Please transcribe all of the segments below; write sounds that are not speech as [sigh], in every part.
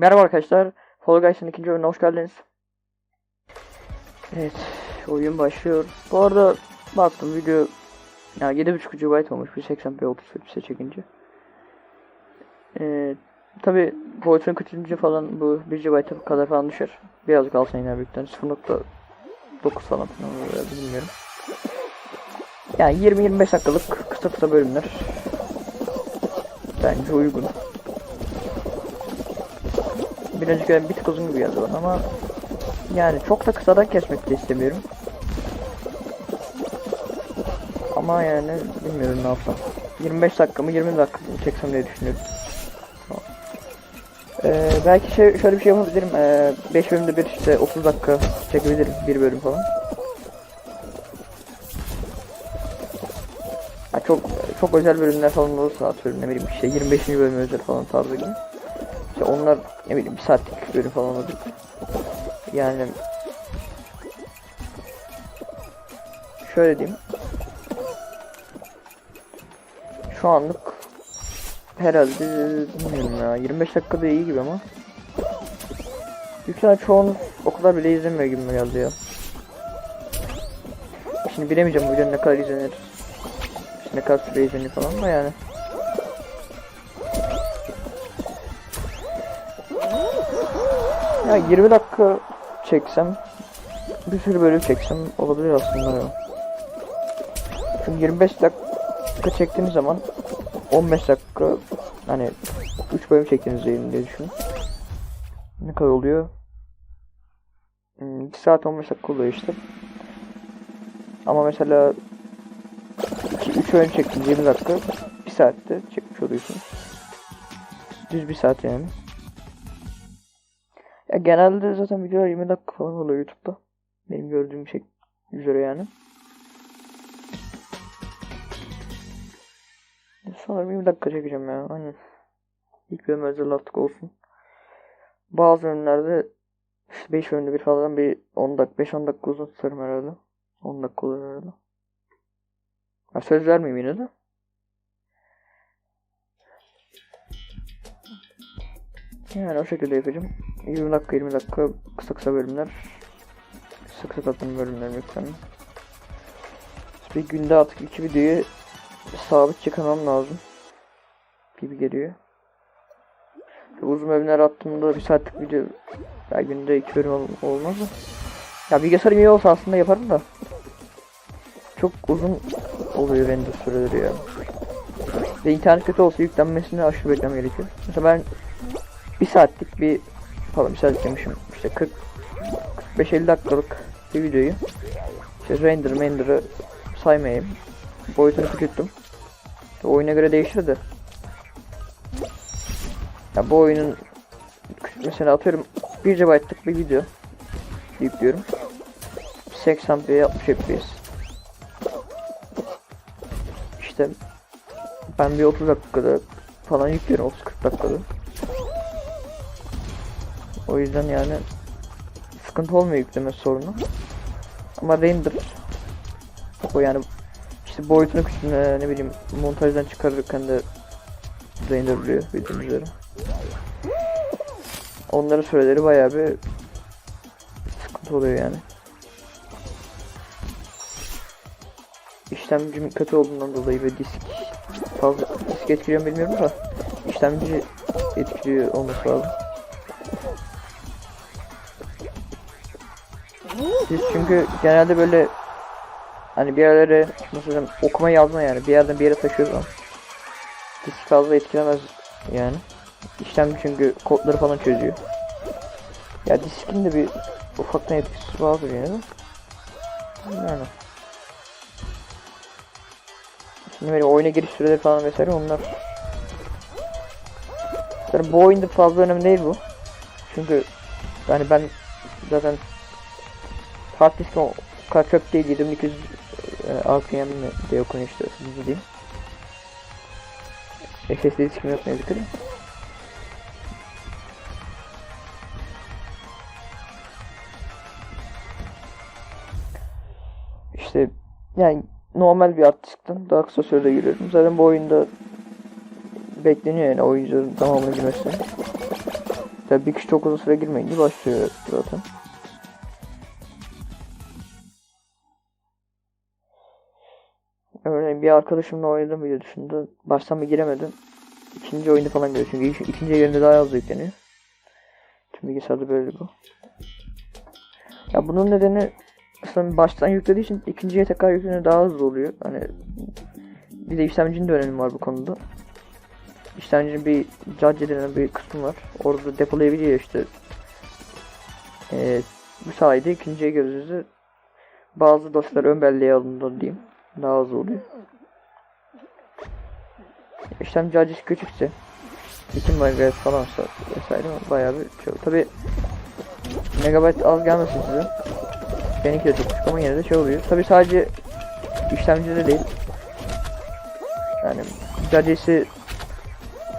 Merhaba arkadaşlar. Fall Guys'ın ikinci oyununa hoş geldiniz. Evet, oyun başlıyor. Bu arada baktım video ya 7.5 GB olmuş 1080p 30 FPS çekince. Ee, tabi boyutunu küçülünce falan bu 1 GB kadar falan düşer. Birazcık alsan yine büyükten 0.9 falan bilmiyorum. Yani 20-25 dakikalık kısa kısa bölümler. Bence uygun. Birazcık yani bir tık uzun gibi geldi bana ama yani çok da kısadan kesmek de istemiyorum. Ama yani bilmiyorum ne yapsam. 25 dakika mı 20 dakika mı çeksem diye düşünüyorum. Ee, belki şey, şöyle bir şey yapabilirim. Ee, 5 bölümde bir işte 30 dakika çekebilirim bir bölüm falan. Ha, çok çok özel bölümler falan olursa atıyorum ne bileyim işte 25. bölüm özel falan tarzı gibi. Onlar ne bileyim bir saatlik falan olur. Yani şöyle diyeyim. Şu anlık herhalde bilmiyorum ya 25 dakikada iyi gibi ama ihtimalle çoğunuz o kadar bile izlemiyor gibi geldi ya. Şimdi bilemeyeceğim bu video ne kadar izlenir. İşte ne kadar süre izlenir falan da yani. Ya 20 dakika çeksem bir sürü bölüm çeksem olabilir aslında ya. Çünkü 25 dakika çektiğiniz zaman 15 dakika hani 3 bölüm çektiğiniz diyelim diye düşünün. Ne kadar oluyor? Hmm, 1 saat 15 dakika oluyor işte. Ama mesela 2-3 bölüm çektiniz 20 dakika 1 saatte çekmiş oluyorsunuz. Düz 1 saat yani. Genelde zaten videolar 20 dakika falan oluyor YouTube'da. Benim gördüğüm şey üzere yani. Sanırım 20 dakika çekeceğim ya. Aynen. İlk bölüm özel artık olsun. Bazı bölümlerde 5 bölümde bir falan bir 10 dakika 5-10 dakika uzun tutarım herhalde. 10 dakika olur herhalde. Ya söz vermeyeyim yine de. Yani o şekilde yapacağım. 20 dakika 20 dakika kısa kısa bölümler. Sık sık atın bölümler lütfen. Bir günde artık iki videoyu sabit çıkarmam lazım. Gibi geliyor. Uzun bölümler attığımda bir saatlik video ya günde iki bölüm ol olmaz mı? Ya bilgisayarım iyi olsa aslında yaparım da. Çok uzun oluyor render süreleri ya. Ve internet kötü olsa yüklenmesini aşırı beklemem gerekiyor. Mesela ben bir saatlik bir falan bir saat demişim. İşte 40 45-50 dakikalık bir videoyu işte render render'ı saymayayım. Boyutunu küçülttüm. İşte oyuna göre değişir de. Ya bu oyunun mesela atıyorum. 1 GB'lık bir video yüklüyorum. 80p 60 fps işte ben bir 30 dakikada falan yüklüyorum 30-40 dakikada o yüzden yani sıkıntı olmuyor yükleme sorunu. Ama render o yani işte boyutunu küçülme ne bileyim montajdan çıkarırken de renderlıyor bildiğiniz üzere. Onların süreleri bayağı bir sıkıntı oluyor yani. İşlemcim kötü olduğundan dolayı ve disk fazla disk etkiliyor bilmiyorum da işlemci etkiliyor olması lazım. Biz çünkü genelde böyle hani bir yerlere nasıl diyeyim okuma yazma yani bir yerden bir yere taşıyoruz ama disk fazla etkilemez yani. İşlem çünkü kodları falan çözüyor. Ya diskin de bir ufaktan etkisi vardır yani. Yani. Şimdi böyle oyuna giriş süreleri falan vesaire onlar. Yani bu oyunda fazla önemli değil bu. Çünkü yani ben zaten hard disk kadar çok değil 7200 e, RPM diye okunuyor işte hızlı diyeyim. SSD diskim yok ne yazık ki. İşte yani normal bir hard diskten daha kısa sürede giriyorum. Zaten bu oyunda bekleniyor yani oyuncuların tamamını girmesi. Tabii bir kişi çok uzun süre girmeyince başlıyor zaten. Örneğin bir arkadaşımla oynadım video dışında. Baştan bir giremedim. İkinci oyunda falan giriyor. Çünkü ik- ikinci yerinde daha hızlı yükleniyor. Tüm bilgisayarda böyle bu. Ya bunun nedeni aslında baştan yüklediği için ikinciye tekrar yükleniyor daha hızlı oluyor. Hani bir de işlemcinin de önemi var bu konuda. İşlemcinin bir judge denen bir kısmı var. Orada depolayabiliyor işte. Ee, bu sayede ikinciye göre bazı dosyalar ön belleğe alındığında diyeyim. Daha hızlı oluyor. İşlemci acısı küçükse 2 MB falansa vesaire bayağı bir şey Tabi megabayt az gelmesin size. Benimki de çok küçük ama yine de şey oluyor. Tabi sadece işlemcide değil. Yani caddesi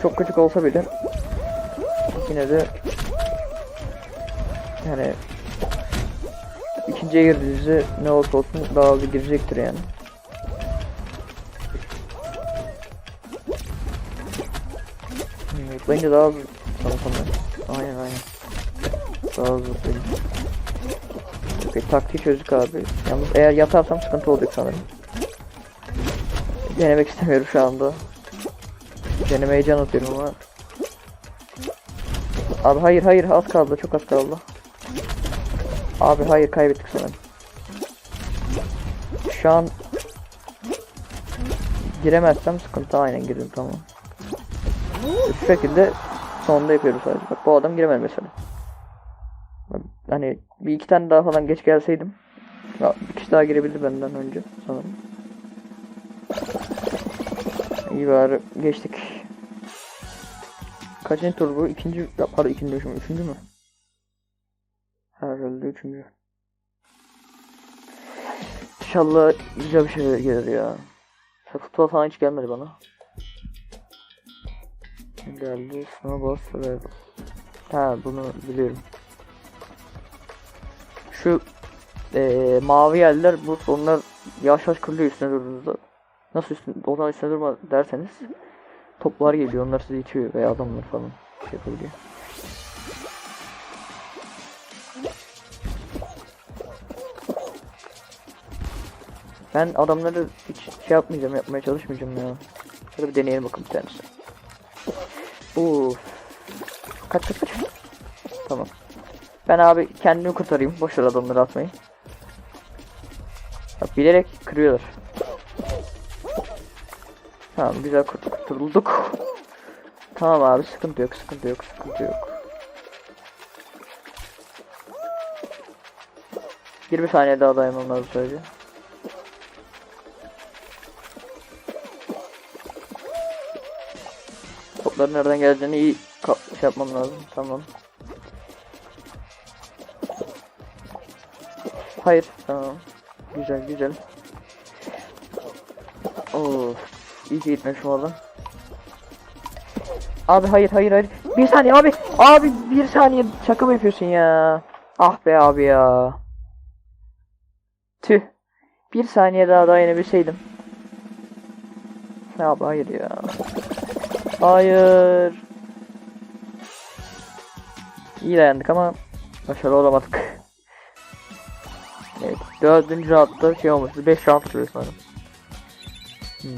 çok küçük olsa bile yine de yani ikinciye girdiğinizde ne olursa olsun daha hızlı girecektir yani. Zıplayınca daha hızlı sanırsam ben. Aynen aynen. Daha hızlı. Peki taktiği çözdük abi. Yalnız eğer yatarsam sıkıntı olacak sanırım. Denemek istemiyorum şu anda. Denemeye can atıyorum ama. Abi hayır hayır az kaldı çok az kaldı. Abi hayır kaybettik sanırım. Şu an giremezsem sıkıntı aynen girdim tamam. Şu şekilde sonunda yapıyoruz sadece. Bak bu adam giremedi mesela. Hani bir iki tane daha falan geç gelseydim. Ya, bir kişi daha girebildi benden önce sanırım. İyi bari geçtik. Kaçıncı tur bu? İkinci, pardon ikinci mi? Üçüncü mü? Herhalde üçüncü. İnşallah güzel bir şey gelir ya. Futbol falan hiç gelmedi bana. Geldi Snowballs ve Ha bunu biliyorum. Şu eee mavi yerler bu onlar yavaş yavaş kırılıyor üstüne durduğunuzda. Nasıl üstüne, o zaman üstüne durma derseniz toplar geliyor onlar sizi itiyor veya adamlar falan şey yapabiliyor. Ben adamları hiç şey yapmayacağım, yapmaya çalışmayacağım ya. Şöyle bir deneyelim bakalım bir tanesi. Uf. Kaç kaç kaç. Tamam. Ben abi kendimi kurtarayım. Boş ver adamları atmayı. Bak bilerek kırıyorlar. Tamam güzel kurt kurtulduk. Tamam abi sıkıntı yok sıkıntı yok sıkıntı yok. 20 saniye daha dayanmam lazım sadece. Topların nereden geleceğini iyi şey yapmam lazım. Tamam. Hayır. Tamam. Güzel güzel. Of. İyi ki gitmemişim oradan. Abi hayır hayır hayır. Bir saniye abi. Abi bir saniye şaka mı yapıyorsun ya? Ah be abi ya. Tüh. Bir saniye daha dayanabilseydim. Ya abi hayır ya. Hayır. İyi dayandık ama başarılı olamadık. Evet. Dördüncü roundda şey olmuştu. 5 round sürüyor sanırım. Hmm.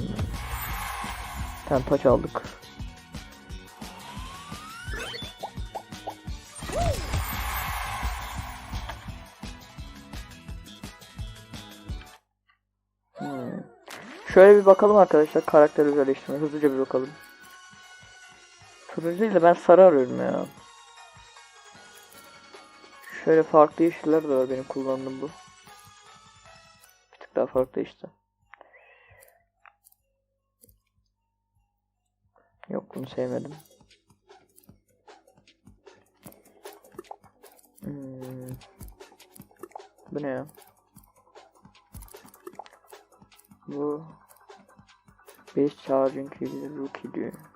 Tane taç aldık. Hmm. Şöyle bir bakalım arkadaşlar karakter özelleştirme hızlıca bir bakalım. Turuncu ile ben sarı arıyorum ya. Şöyle farklı yeşiller de var benim kullandığım bu. Bir tık daha farklı işte. Yok bunu sevmedim. Hmm. Bu ne ya? Bu Base charging gibi rookie diyor.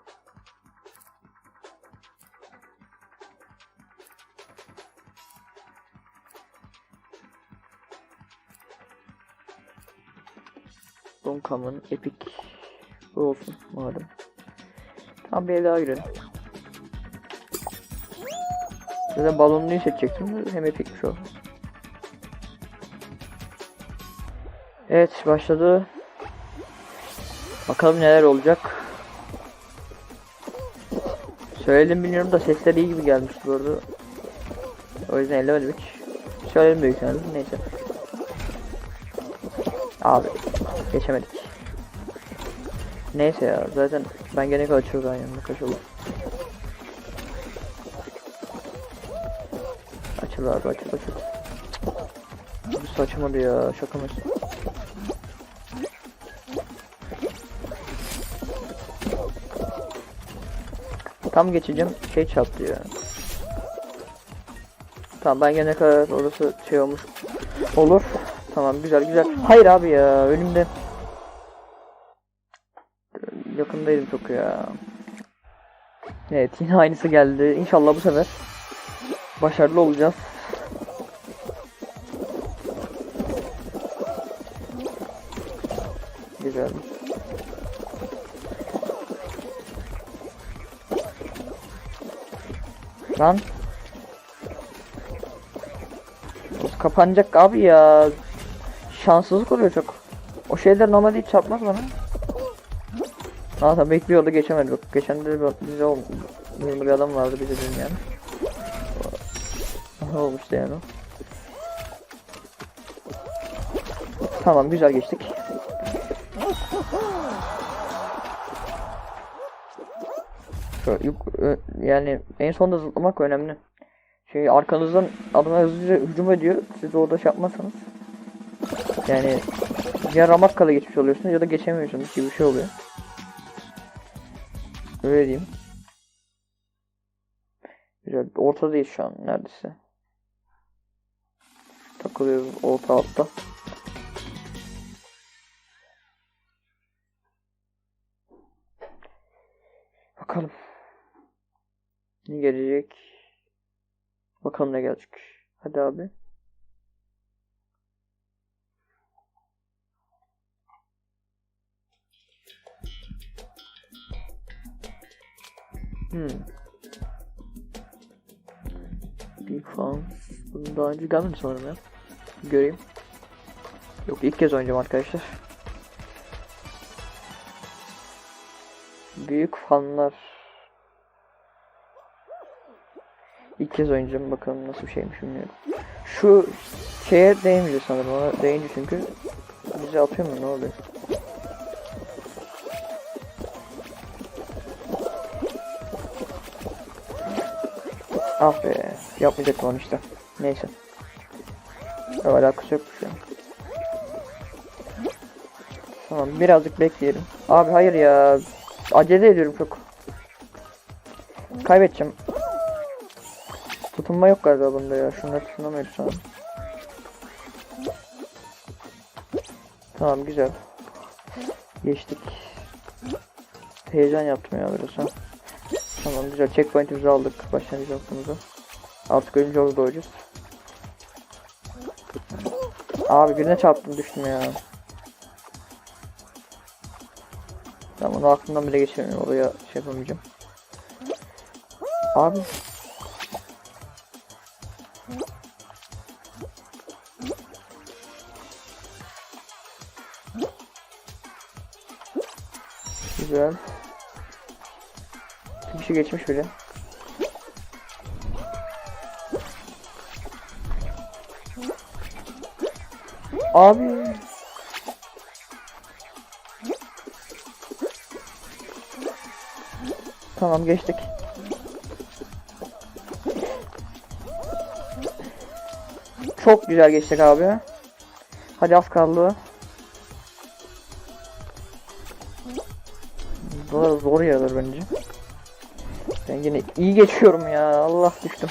Donkam'ın Epic olsun malum. Tam bir el daha girelim. Zaten balonluyu seçecektim. Hem epikmiş o. Evet başladı. Bakalım neler olacak. Söyledim bilmiyorum da sesler iyi gibi gelmişti bu arada. O yüzden ellemedim hiç. Söyledim büyük. Neyse. Abi geçemedik. Neyse ya zaten ben gene kadar çok yanımda kaç olur. Açıl abi açıl açıl. Bu saçmadı ya şaka mısın? Tam geçeceğim şey çarptı ya. Tamam ben gene kadar orası şey olmuş olur. Tamam güzel güzel. Hayır abi ya önümde. Yakındaydım çok ya. Evet yine aynısı geldi. İnşallah bu sefer başarılı olacağız. Güzel. Lan. Kapanacak abi ya. Şanssızlık oluyor çok. O şeyler normalde hiç çarpmaz bana. Aa tabii bekliyordu geçemedi. Bak geçen de bize ol- bizim bir adam vardı bize yani. Ne olmuştu yani. Tamam güzel geçtik. Yani en sonunda zıplamak önemli. Çünkü arkanızdan adamlar hızlıca hücum ediyor. Siz orada şey yapmazsanız. Yani ya ramakkala geçmiş oluyorsunuz ya da geçemiyorsunuz gibi bir şey oluyor. Öyle diyeyim. Güzel. Ortadayız şu an neredeyse. Takılıyoruz orta altta. Bakalım. Ne gelecek? Bakalım ne gelecek. Hadi abi. Hmm. Big Fans. Daha önce gelmedi sanırım ya. Göreyim. Yok ilk kez oynayacağım arkadaşlar. Büyük fanlar. İlk kez oynayacağım bakalım nasıl bir şeymiş bilmiyorum. Şu şeye değmeyeceğiz sanırım ona değince çünkü bizi atıyor mu ne oluyor? Ah be yapmayacaktım onu işte. Neyse. Yok, alakası yok şu. Tamam birazcık bekleyelim. Abi hayır ya. Acele ediyorum çok. Kaybedeceğim. Tutunma yok galiba bunda ya. Şunları tutunamıyoruz şu an. Tamam güzel. Geçtik. Heyecan yaptım ya biraz ha. Tamam güzel. Checkpoint'imizi aldık. Başlangıç noktamızı. Artık ölünce orada doğacağız. Abi birine çarptım düştüm ya. Tamam onu aklımdan bile geçirmiyorum. Oraya şey yapamayacağım. Abi. Güzel. Şey geçmiş bile. Abi. Tamam geçtik. Çok güzel geçtik abi. Hadi az kaldı. Zor, zor yaralar bence. Yine iyi geçiyorum ya. Allah düştüm.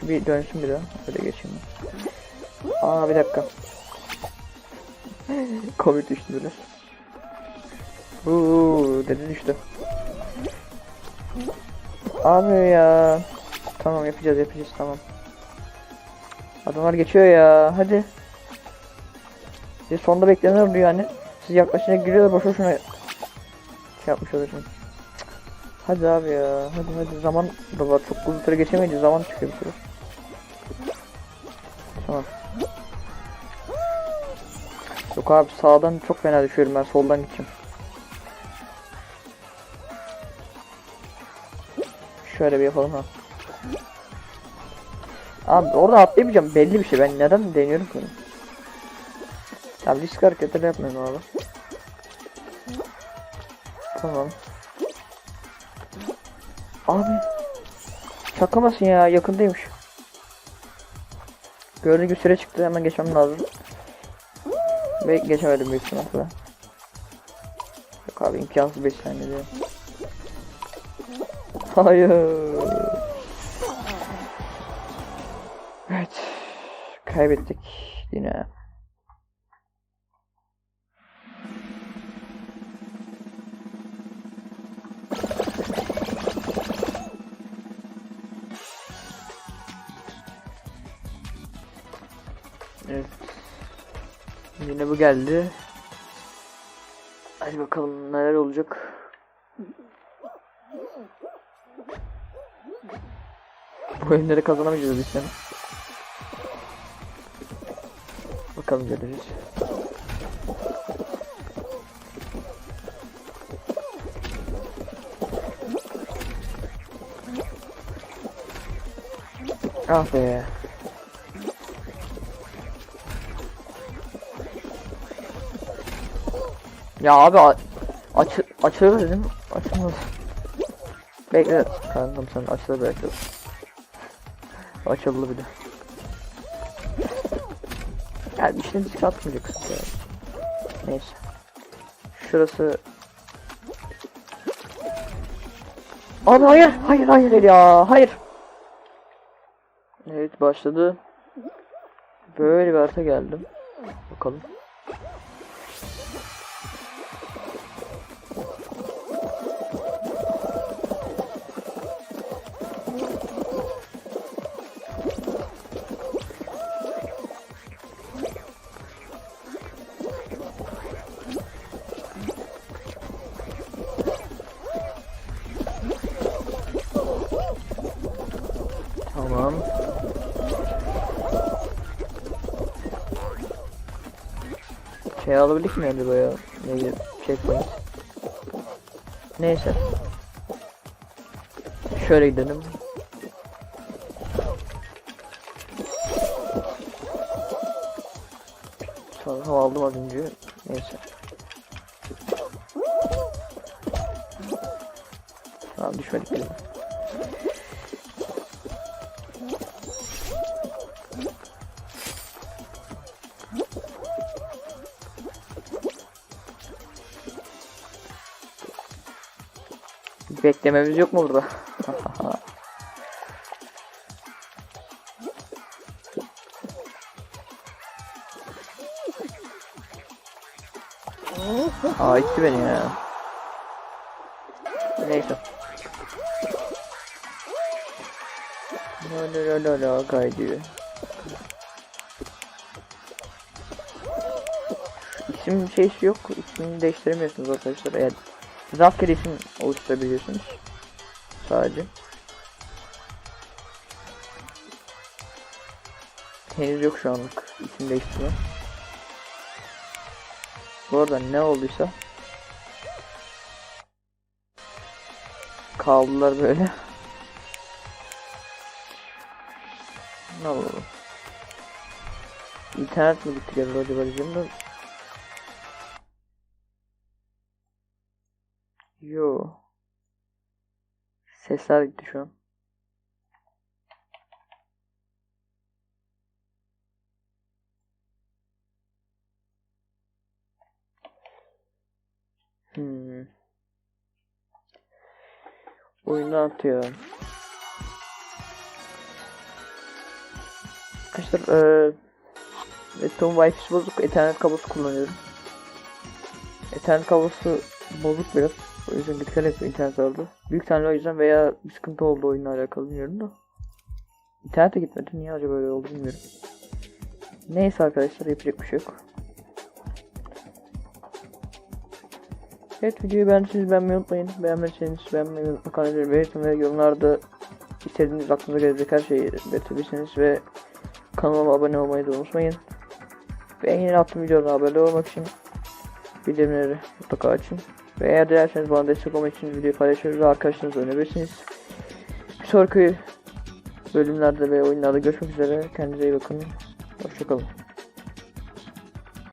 Şu bir dönsün bir daha. Öyle geçeyim ben. Aa bir dakika. [laughs] Covid düştü biraz. Uuu dedi düştü. Abi ya. Tamam yapacağız yapacağız tamam. Adamlar geçiyor ya hadi. Siz sonda beklenir yani. Siz yaklaşınca giriyor boş boşuna şey yapmış olursunuz. Cık. Hadi abi ya. Hadi hadi zaman da var. Çok uzun süre geçemeyince zaman çıkıyor bir. Tamam. Yok abi sağdan çok fena düşüyorum ben soldan gideceğim. Şöyle bir yapalım ha. Abi orada atlayamayacağım belli bir şey ben neden deniyorum ki? Ya risk hareketleri yapmıyorum abi. Tamam. Abi. Şaka ya yakındaymış. Gördüğün gibi süre çıktı hemen geçmem lazım. Ve geçemedim büyük ihtimalle. Yok abi imkansız 5 saniye diyor. Hayır. Evet. Kaybettik yine. Yine bu geldi. Hadi bakalım neler olacak. Bu oyunları kazanamayacağız biz seni. Bakalım göreceğiz. Ah be. Ya abi aç açılır dedim. Açılmaz. Bekle kankam sen açılır belki. Açıldı bir de. Yani işine risk atmayacaksın ya. Neyse. Şurası Abi hayır, hayır, hayır ya, hayır. Evet başladı. Böyle bir harita geldim. Bakalım. Şey alabildik mi acaba ya? Neydi? Checkpoint. Neyse. Şöyle gidelim. Sonra aldım az önce. Neyse. Tamam düşmedik bile. Beklememiz yok mu burada? [laughs] Aa itti beni ya. Neyse. La la la la la kaydı. İsim şeysi yok. İsmini değiştiremiyorsunuz arkadaşlar. Eğer rastgele isim oluşturabiliyorsunuz. Sadece. Henüz yok şu anlık isim değiştirme. Bu arada ne olduysa kaldılar böyle. Ne oldu? İnternet mi gitti acaba diyeceğim de. Sesler gitti şu an. Hmm. Oyunu atıyor. Arkadaşlar eee Laptopun Wi-Fi'si bozuk. Ethernet kablosu kullanıyorum. Ethernet kablosu bozuk biraz. O yüzden git kale internet aldı. Büyük ihtimalle o yüzden veya bir sıkıntı oldu oyunla alakalı bilmiyorum da. İnternete gitmedi. Niye acaba öyle oldu bilmiyorum. Neyse arkadaşlar yapacak bir şey yok. Evet videoyu beğendiyseniz beğenmeyi unutmayın. Beğenmediyseniz beğenmeyi mutlaka belirtin ve yorumlarda istediğiniz aklınıza gelecek her şeyi belirtebilirsiniz ve kanalıma abone olmayı da unutmayın. Ve en yeni attığım videodan haberdar olmak için bildirimleri mutlaka açın. Ve eğer dilerseniz bana destek olmak için videoyu paylaşır ve arkadaşlarınızla önerebilirsiniz. Bir sonraki bölümlerde ve oyunlarda görüşmek üzere. Kendinize iyi bakın. Hoşçakalın.